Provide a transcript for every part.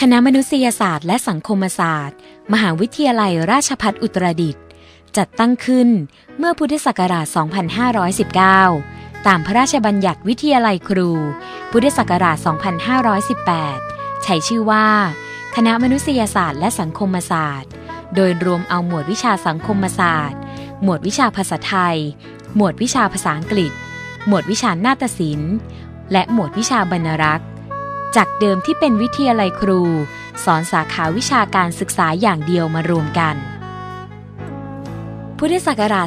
คณะมนุษยศาสตร์และสังคมศาสตร์ มหาวิทยาลัยราชภัฏอุตรดิตถ์จัดตั้งขึ้นเมื่อพุทธศักราช 2519 ตามพระราชบัญญัติวิทยาลัยครู พุทธศักราช 2518 ใช้ชื่อว่า คณะมนุษยศาสตร์และสังคมศาสตร์ โดยรวมเอาหมวดวิชาสังคมศาสตร์ หมวดวิชาภาษาไทย หมวดวิชาภาษาอังกฤษ หมวดวิชานาฏศิลป์ และหมวดวิชาบรรณรักษ์ จากเดิมที่เป็นวิทยาลัยครู สอนสาขาวิชาการศึกษาอย่างเดียวมารวมกัน พุทธศักราช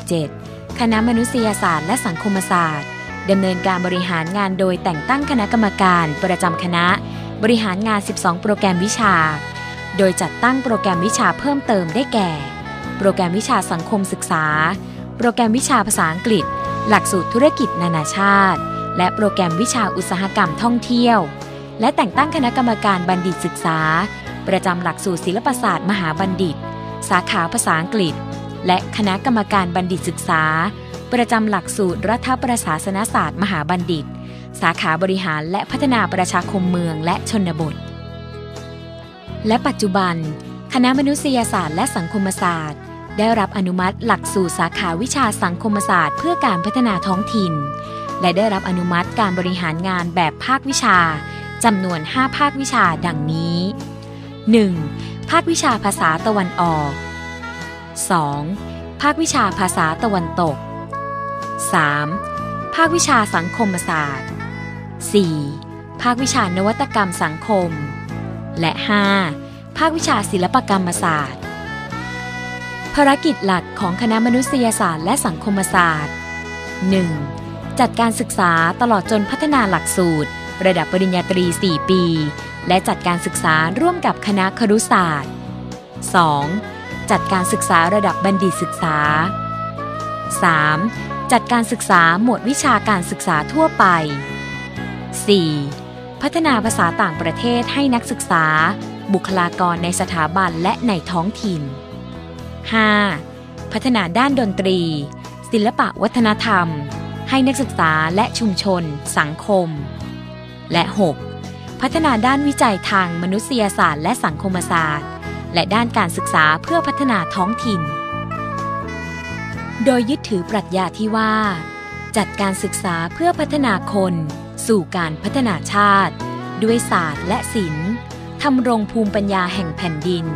2547 คณะมนุษยศาสตร์และสังคมศาสตร์ดำเนินการบริหารงานโดยแต่งตั้งคณะกรรมการประจำคณะ บริหารงาน 12 โปรแกรมวิชา โดยจัดตั้งโปรแกรมวิชาเพิ่มเติมได้แก่ โปรแกรมวิชาสังคมศึกษา โปรแกรมวิชาภาษาอังกฤษ หลักสูตรธุรกิจนานาชาติ และโปรแกรมวิชาอุตสาหกรรมท่องเที่ยว และแต่งตั้งคณะกรรมการบัณฑิตศึกษา ประจำหลักสูตรศิลปศาสตร์มหาบัณฑิต สาขาภาษาอังกฤษ และคณะกรรมการบัณฑิตศึกษา ประจำหลักสูตรรัฐประศาสนศาสตร์ มหาบัณฑิต สาขาบริหารและพัฒนาประชาคมเมืองและชนบท และปัจจุบัน คณะมนุษยศาสตร์และสังคมศาสตร์ ได้รับอนุมัติหลักสูตรสาขาวิชาสังคมศาสตร์ เพื่อการพัฒนาท้องถิ่น และได้รับอนุมัติการบริหารงานแบบภาควิชาจำนวน 5 ภาควิชาดังนี้ 1. ภาควิชาภาษาตะวันออก 2. ภาควิชาภาษาตะวันตก 3. ภาควิชาสังคมศาสตร์ 4. ภาควิชานวัตกรรมสังคม และ 5. ภาควิชาศิลปกรรมศาสตร์ ภารกิจหลักของคณะมนุษยศาสตร์และสังคมศาสตร์ 1. จัดการศึกษาตลอดจนพัฒนาหลักสูตร ระดับปริญญาตรี 4 ปี และจัดการศึกษาร่วมกับคณะครุศาสตร์ 2. จัดการศึกษาระดับบัณฑิตศึกษา 3. จัดการศึกษาหมวดวิชาการศึกษาทั่วไป 4. พัฒนาภาษาต่างประเทศให้นักศึกษา บุคลากรในสถาบันและในท้องถิ่น 5. พัฒนาด้านดนตรี ศิลปะวัฒนธรรม ให้นักศึกษาและชุมชน สังคม และ 6. พัฒนาด้านวิจัยทางมนุษยศาสตร์ และสังคมศาสตร์ และด้านการศึกษาเพื่อพัฒนาท้องถิ่น โดยยึดถือปรัชญาที่ว่า จัดการศึกษาเพื่อพัฒนาคน สู่การพัฒนาชาติ ด้วยศาสตร์และศิลป์ทำรงภูมิปัญญาแห่งแผ่นดิน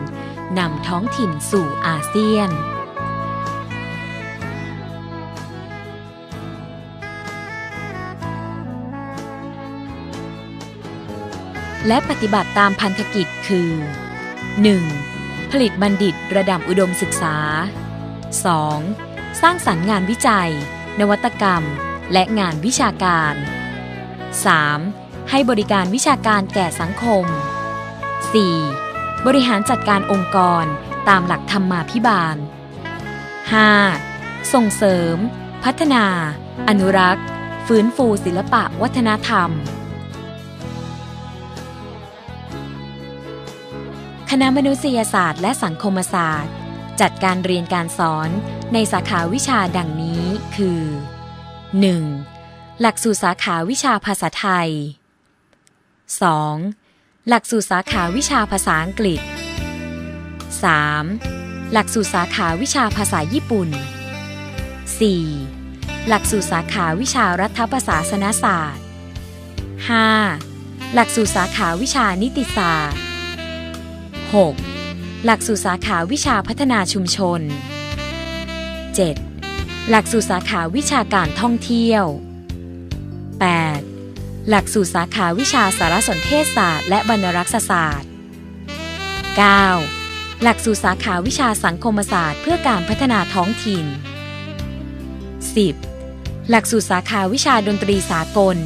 นำท้องถิ่นสู่อาเซียน และปฏิบัติตามพันธกิจคือ 1. ผลิตบัณฑิตระดับอุดมศึกษา 2. สร้างสรรค์งานวิจัย นวัตกรรม และงานวิชาการ 3. ให้บริการวิชาการแก่สังคม 4. บริหารจัดการองค์กรตามหลักธรรมาภิบาล 5. ส่งเสริม พัฒนา อนุรักษ์ ฟื้นฟูศิลปะวัฒนธรรม คณะมนุษยศาสตร์และสังคมศาสตร์ จัดการเรียนการสอนในสาขาวิชาดังนี้คือ 1. หลักสูตรสาขาวิชาภาษาไทย 2. หลักสูตรสาขาวิชาภาษาอังกฤษ 3. หลักสูตรสาขาวิชาภาษาญี่ปุ่น 4. หลักสูตรสาขาวิชารัฐประศาสนศาสตร์ 5. หลักสูตรสาขาวิชานิติศาสตร์ 6. หลักสูตรสาขาวิชาพัฒนาชุมชน 7. หลักสูตรสาขาวิชาการท่องเที่ยว 8. หลักสูตรสาขาวิชาสารสนเทศศาสตร์และบรรณรักษศาสตร์ 9. หลักสูตรสาขาวิชาสังคมศาสตร์ เพื่อการพัฒนาท้องถิ่น 10. หลักสูตรสาขาวิชาดนตรีสากล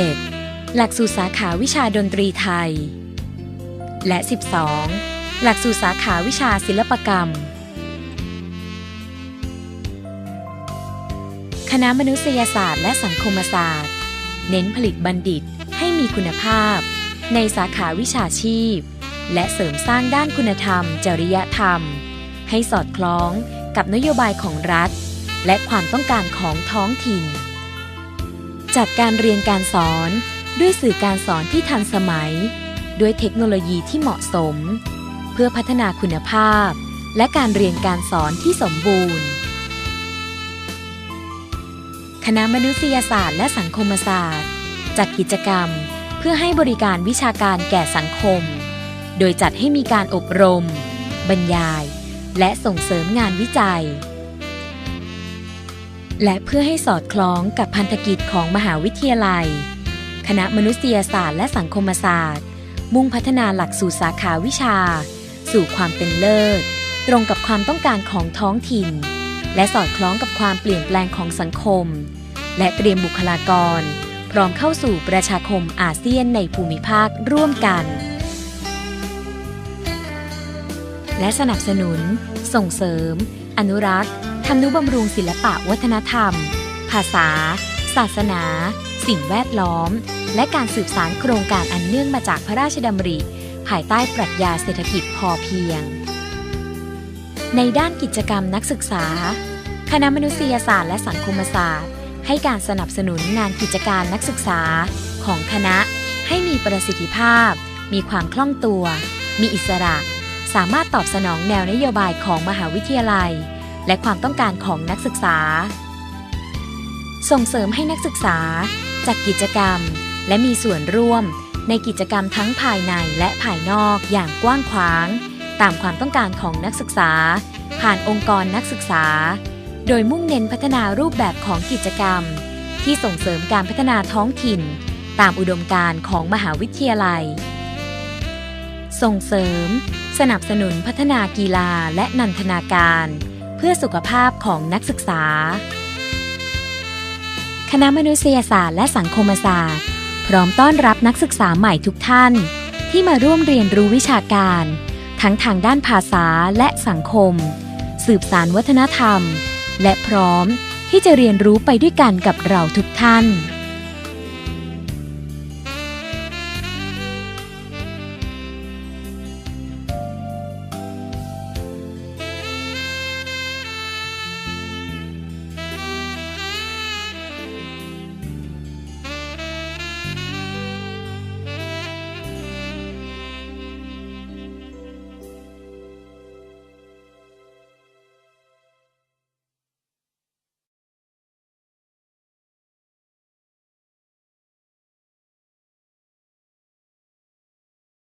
11. หลักสูตรสาขาวิชาดนตรีไทย และ 12. หลักสูตรสาขาวิชาศิลปกรรม คณะมนุษยศาสตร์และสังคมศาสตร์ เน้นผลิตบัณฑิตให้มีคุณภาพ ในสาขาวิชาชีพ และเสริมสร้างด้านคุณธรรม จริยธรรม ให้สอดคล้องกับนโยบายของรัฐ และความต้องการของท้องถิ่น จัดการเรียนการสอนด้วยสื่อการสอนที่ทันสมัย ด้วยเทคโนโลยีที่เหมาะสม เพื่อพัฒนาคุณภาพ และการเรียนการสอนที่สมบูรณ์ คณะมนุษยศาสตร์และสังคมศาสตร์จัดกิจกรรม เพื่อให้บริการวิชาการแก่สังคม โดยจัดให้มีการอบรม บรรยาย และส่งเสริมงานวิจัย และเพื่อให้สอดคล้องกับพันธกิจของมหาวิทยาลัย คณะมนุษยศาสตร์และสังคมศาสตร์ มุ่งพัฒนาหลักสูตรสาขาวิชา สู่ความเป็นเลิศ ตรงกับความต้องการของท้องถิ่น และสอดคล้องกับความเปลี่ยนแปลงของสังคม และเตรียมบุคลากร พร้อมเข้าสู่ประชาคมอาเซียนในภูมิภาคร่วมกัน และสนับสนุน ส่งเสริม อนุรักษ์ทำนุบำรุงศิลปะวัฒนธรรม ภาษา ศาสนา สิ่งแวดล้อม และการสืบสารโครงการอันเนื่องมาจากพระราชดำริ ภายใต้ปรัชญาเศรษฐกิจพอเพียง ในด้านกิจกรรมนักศึกษา คณะมนุษยศาสตร์และสังคมศาสตร์ ให้การสนับสนุนงานกิจการนักศึกษาของคณะ ให้มีประสิทธิภาพ มีความคล่องตัว มีอิสระ สามารถตอบสนองแนวนโยบายของมหาวิทยาลัย และความต้องการของนักศึกษา ส่งเสริมให้นักศึกษาจัดกิจกรรม และมีส่วนร่วมในกิจกรรมทั้งภายในและภายนอกอย่างกว้างขวาง ตามความต้องการของนักศึกษา ผ่านองค์กรนักศึกษา โดยมุ่งเน้นพัฒนารูปแบบของกิจกรรม ที่ส่งเสริมการพัฒนาท้องถิ่น ตามอุดมการณ์ของมหาวิทยาลัย ส่งเสริม สนับสนุนพัฒนากีฬาและนันทนาการ เพื่อสุขภาพของนักศึกษา คณะมนุษยศาสตร์และสังคมศาสตร์ พร้อมต้อนรับนักศึกษาใหม่ทุกท่าน ที่มาร่วมเรียนรู้วิชาการ ทั้งทางด้านภาษาและสังคม สืบสารวัฒนธรรม และพร้อมที่จะเรียนรู้ไปด้วยกันกับเราทุกท่าน